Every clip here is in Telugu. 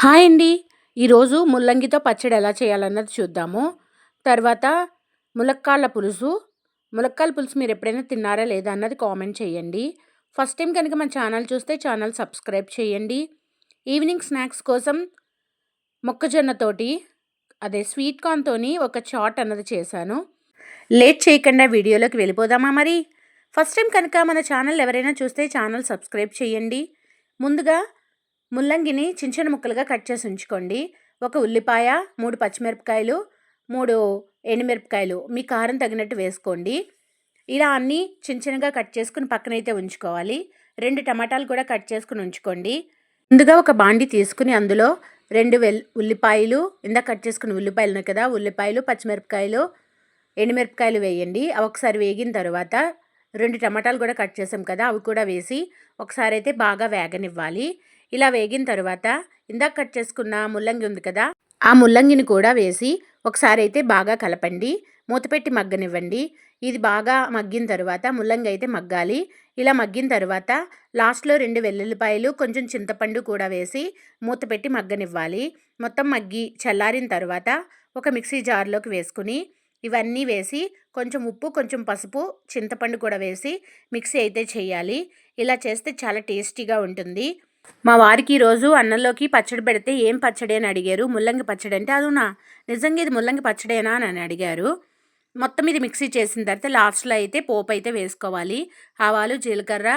హాయ్ అండి. ఈరోజు ముల్లంగితో పచ్చడి ఎలా చేయాలన్నది చూద్దాము. తర్వాత ములక్కాళ్ళ పులుసు. ములక్కాళ్ళ పులుసు మీరు ఎప్పుడైనా తిన్నారా లేదా అన్నది కామెంట్ చేయండి. ఫస్ట్ టైం కనుక మన ఛానల్ చూస్తే ఛానల్ సబ్స్క్రైబ్ చేయండి. ఈవినింగ్ స్నాక్స్ కోసం మొక్కజొన్నతోటి అదే స్వీట్ కార్న్తోని ఒక చాట్ అన్నది చేశాను. లేట్ చేయకుండా వీడియోలోకి వెళ్ళిపోదామా మరి? ఫస్ట్ టైం కనుక మన ఛానల్ ఎవరైనా చూస్తే ఛానల్ సబ్స్క్రైబ్ చేయండి. ముందుగా ముల్లంగిని చిన్న చిన్న ముక్కలుగా కట్ చేసి ఉంచుకోండి. ఒక ఉల్లిపాయ మూడు పచ్చిమిరపకాయలు మూడు ఎండుమిరపకాయలు మీ కారం తగినట్టు వేసుకోండి. ఇలా అన్నీ చిన్న చిన్నగా కట్ చేసుకుని పక్కనైతే ఉంచుకోవాలి. రెండు టమాటాలు కూడా కట్ చేసుకుని ఉంచుకోండి. ముందుగా ఒక బాండి తీసుకుని అందులో రెండు వెల్ ఉల్లిపాయలు ఇందాక కట్ చేసుకుని ఉల్లిపాయలు ఉన్నాయి కదా ఉల్లిపాయలు పచ్చిమిరపకాయలు ఎండుమిరపకాయలు వేయండి. అవి ఒకసారి వేగిన తర్వాత రెండు టమాటాలు కూడా కట్ చేసాం కదా అవి కూడా వేసి ఒకసారి అయితే బాగా వేగనివ్వాలి. ఇలా వేగిన తర్వాత ఇందాక కట్ చేసుకున్న ముల్లంగి ఉంది కదా ఆ ముల్లంగిని కూడా వేసి ఒకసారి అయితే బాగా కలపండి. మూతపెట్టి మగ్గనివ్వండి. ఇది బాగా మగ్గిన తర్వాత ముల్లంగి అయితే మగ్గాలి. ఇలా మగ్గిన తర్వాత లాస్ట్లో రెండు వెల్లుల్లిపాయలు కొంచెం చింతపండు కూడా వేసి మూతపెట్టి మగ్గనివ్వాలి. మొత్తం మగ్గి చల్లారిన తర్వాత ఒక మిక్సీ జార్లోకి వేసుకుని ఇవన్నీ వేసి కొంచెం ఉప్పు కొంచెం పసుపు చింతపండు కూడా వేసి మిక్సీ అయితే చేయాలి. ఇలా చేస్తే చాలా టేస్టీగా ఉంటుంది. మా వారికి ఈరోజు అన్నంలోకి పచ్చడి పెడితే ఏం పచ్చడి అని అడిగారు? ముల్లంగి పచ్చడి అంటే అదునా? నిజంగా ఇది ముల్లంగి పచ్చడేనా అని అడిగారు. మొత్తం ఇది మిక్సీ చేసిన తర్వాత లాస్ట్లో అయితే పోపు అయితే వేసుకోవాలి. ఆవాలు జీలకర్ర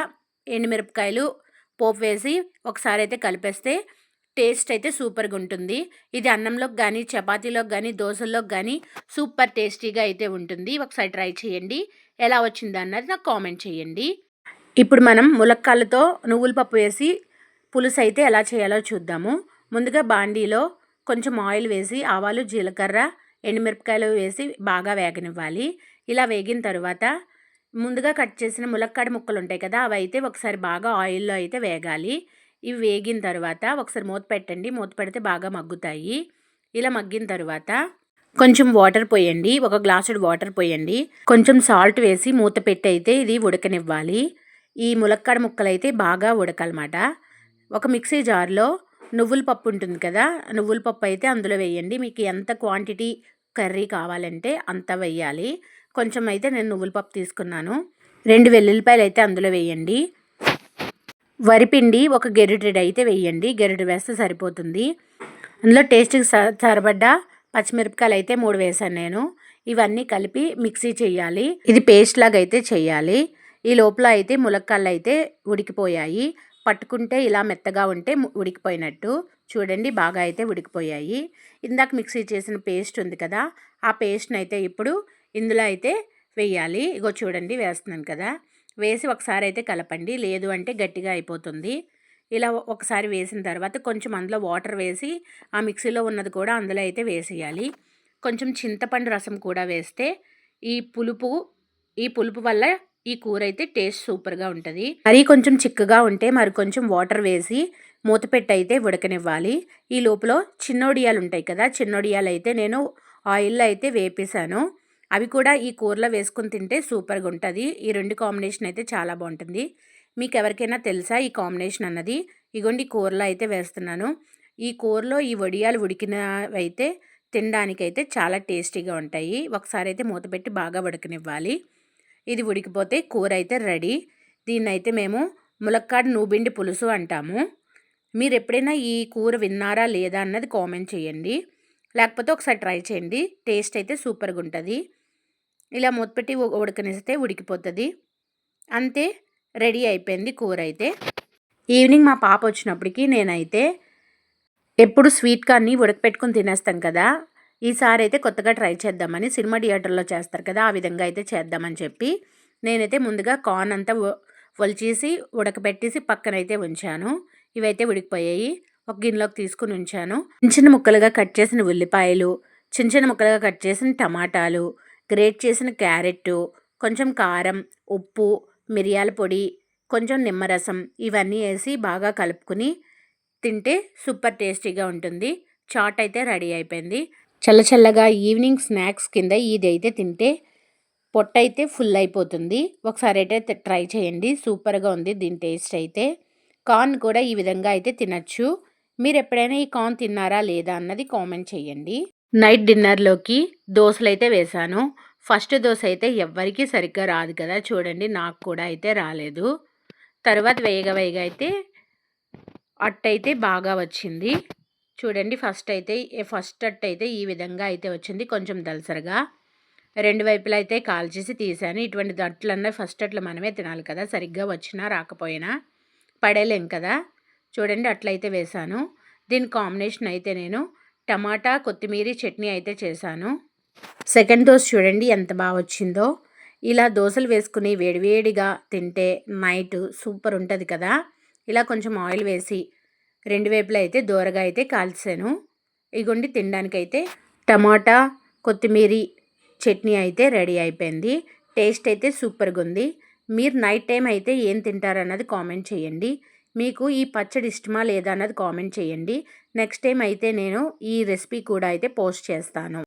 ఎండుమిరపకాయలు పోపు వేసి ఒకసారి అయితే కలిపేస్తే టేస్ట్ అయితే సూపర్గా ఉంటుంది. ఇది అన్నంలోకి కానీ చపాతీలోకి కానీ దోశల్లోకి కానీ సూపర్ టేస్టీగా అయితే ఉంటుంది. ఒకసారి ట్రై చేయండి. ఎలా వచ్చింది అన్నది నాకు కామెంట్ చేయండి. ఇప్పుడు మనం ములక్కాళ్ళతో నువ్వుల పప్పు వేసి పులుసు అయితే ఎలా చేయాలో చూద్దాము. ముందుగా బాండీలో కొంచెం ఆయిల్ వేసి ఆవాలు జీలకర్ర ఎండుమిరపకాయలు వేసి బాగా వేగనివ్వాలి. ఇలా వేగిన తర్వాత ముందుగా కట్ చేసిన ములక్కాడ ముక్కలు ఉంటాయి కదా అవి అయితే ఒకసారి బాగా ఆయిల్లో అయితే వేగాలి. ఇవి వేగిన తర్వాత ఒకసారి మూత పెట్టండి. మూత పెడితే బాగా మగ్గుతాయి. ఇలా మగ్గిన తర్వాత కొంచెం వాటర్ పోయండి. ఒక గ్లాసుడు వాటర్ పోయండి. కొంచెం సాల్ట్ వేసి మూత పెట్టి అయితే ఇది ఉడకనివ్వాలి. ఈ ములక్కాడ ముక్కలు అయితే బాగా ఉడకాలన్నమాట. ఒక మిక్సీ జార్లో నువ్వుల పప్పు ఉంటుంది కదా నువ్వుల పప్పు అయితే అందులో వేయండి. మీకు ఎంత క్వాంటిటీ కర్రీ కావాలంటే అంత వేయాలి. కొంచెం అయితే నేను నువ్వుల పప్పు తీసుకున్నాను. రెండు వెల్లుల్లిపాయలు అయితే అందులో వేయండి. వరిపిండి ఒక గెరిటెడ్ అయితే వేయండి. గెరిటె వేస్తే సరిపోతుంది. అందులో టేస్ట్కి సరిపడ్డ పచ్చిమిరపకాయలు అయితే మూడు వేసాను నేను. ఇవన్నీ కలిపి మిక్సీ చేయాలి. ఇది పేస్ట్ లాగా అయితే చేయాలి. ఈ లోపల అయితే ములక్కాళ్ళు అయితే ఉడికిపోయాయి. పట్టుకుంటే ఇలా మెత్తగా ఉంటే ఉడికిపోయినట్టు. చూడండి బాగా అయితే ఉడికిపోయాయి. ఇందాక మిక్సీ చేసిన పేస్ట్ ఉంది కదా ఆ పేస్ట్ని అయితే ఇప్పుడు ఇందులో అయితే వేయాలి. ఇగో చూడండి వేస్తున్నాను కదా. వేసి ఒకసారి అయితే కలపండి. లేదు అంటే గట్టిగా అయిపోతుంది. ఇలా ఒకసారి వేసిన తర్వాత కొంచెం అందులో వాటర్ వేసి ఆ మిక్సీలో ఉన్నది కూడా అందులో అయితే వేసేయాలి. కొంచెం చింతపండు రసం కూడా వేస్తే ఈ పులుపు ఈ పులుపు వల్ల ఈ కూర అయితే టేస్ట్ సూపర్గా ఉంటుంది. మరీ కొంచెం చిక్కగా ఉంటే మరి కొంచెం వాటర్ వేసి మూతపెట్టి అయితే ఉడకనివ్వాలి. ఈ లోపల చిన్నొడియాలు ఉంటాయి కదా చిన్నొడియాలు అయితే నేను ఆయిల్లో అయితే వేపేశాను అవి కూడా ఈ కూరలో వేసుకుని తింటే సూపర్గా ఉంటుంది. ఈ రెండు కాంబినేషన్ అయితే చాలా బాగుంటుంది. మీకు ఎవరికైనా తెలుసా ఈ కాంబినేషన్ అన్నది? ఇగోండి కూరలో అయితే వేస్తున్నాను. ఈ కూరలో ఈ వడియాలు ఉడికినవైతే తినడానికైతే చాలా టేస్టీగా ఉంటాయి. ఒకసారి అయితే మూత పెట్టి బాగా ఉడకనివ్వాలి. ఇది ఉడికిపోతే కూర అయితే రెడీ. దీన్ని అయితే మేము ములక్కాడ నూబిండి పులుసు అంటాము. మీరు ఎప్పుడైనా ఈ కూర విన్నారా లేదా అన్నది కామెంట్ చేయండి. లేకపోతే ఒకసారి ట్రై చేయండి. టేస్ట్ అయితే సూపర్గా ఉంటుంది ఇలా మూతపెట్టి ఉడకనిస్తే ఉడికిపోతుంది. అంతే రెడీ అయిపోయింది కూర అయితే ఈవినింగ్ మా పాప వచ్చినప్పటికి నేనైతే ఎప్పుడు స్వీట్ కానీ ఉడకపెట్టుకుని తినేస్తాం కదా. ఈసారి అయితే కొత్తగా ట్రై చేద్దామని సినిమా థియేటర్లో చేస్తారు కదా ఆ విధంగా అయితే చేద్దామని చెప్పి నేనైతే ముందుగా కార్న్ అంతా ఒలిచేసి ఉడకబెట్టేసి పక్కనైతే ఉంచాను. ఇవైతే ఉడికిపోయాయి. ఒక గిన్నెలోకి తీసుకుని ఉంచాను. చిన్న చిన్న ముక్కలుగా కట్ చేసిన ఉల్లిపాయలు చిన్న చిన్న ముక్కలుగా కట్ చేసిన టమాటాలు గ్రేట్ చేసిన క్యారెట్ కొంచెం కారం ఉప్పు మిరియాల పొడి కొంచెం నిమ్మరసం ఇవన్నీ వేసి బాగా కలుపుకుని తింటే సూపర్ టేస్టీగా ఉంటుంది. చాట్ అయితే రెడీ అయిపోయింది. చల్లచల్లగా ఈవినింగ్ స్నాక్స్ కింద ఇది అయితే తింటే పొట్ట అయితే ఫుల్ అయిపోతుంది ఒకసారి అయితే ట్రై చేయండి. సూపర్గా ఉంది దీని టేస్ట్ అయితే. కార్న్ కూడా ఈ విధంగా అయితే తినచ్చు. మీరు ఎప్పుడైనా ఈ కార్న్ తిన్నారా లేదా అన్నది కామెంట్ చేయండి. నైట్ డిన్నర్లోకి దోశలు అయితే వేశాను ఫస్ట్ దోశ అయితే ఎవ్వరికీ సరిగ్గా రాదు కదా. చూడండి నాకు కూడా అయితే రాలేదు. తర్వాత వేగ వేగ అయితే అట్టయితే బాగా వచ్చింది. చూడండి ఫస్ట్ అయితే ఫస్ట్ అట్ అయితే ఈ విధంగా అయితే వచ్చింది కొంచెం దలసరగా. రెండు వైపులా అయితే కాల్చేసి తీసాను. ఇటువంటి దట్లన్నా ఫస్ట్ అట్లా మనమే తినాలి కదా సరిగ్గా వచ్చినా రాకపోయినా. పడేలేం కదా. చూడండి అట్లయితే వేసాను. దీని కాంబినేషన్ అయితే నేను టమాటా కొత్తిమీర చట్నీ అయితే చేశాను. సెకండ్ దోశ చూడండి ఎంత బాగా వచ్చిందో. ఇలా దోశలు వేసుకుని వేడివేడిగా తింటే నైట్ సూపర్ ఉంటుంది కదా. ఇలా కొంచెం ఆయిల్ వేసి రెండు వైపులా అయితే దూరగా అయితే కాల్చాను. ఇగోండి తినడానికైతే టమాటా కొత్తిమీర చట్నీ అయితే రెడీ అయిపోయింది. టేస్ట్ అయితే సూపర్గా ఉంది మీరు నైట్ టైం అయితే ఏం తింటారన్నది కామెంట్ చేయండి. మీకు ఈ పచ్చడి ఇష్టమా లేదా అన్నది కామెంట్ చేయండి. నెక్స్ట్ టైం అయితే నేను ఈ రెసిపీ కూడా అయితే పోస్ట్ చేస్తాను.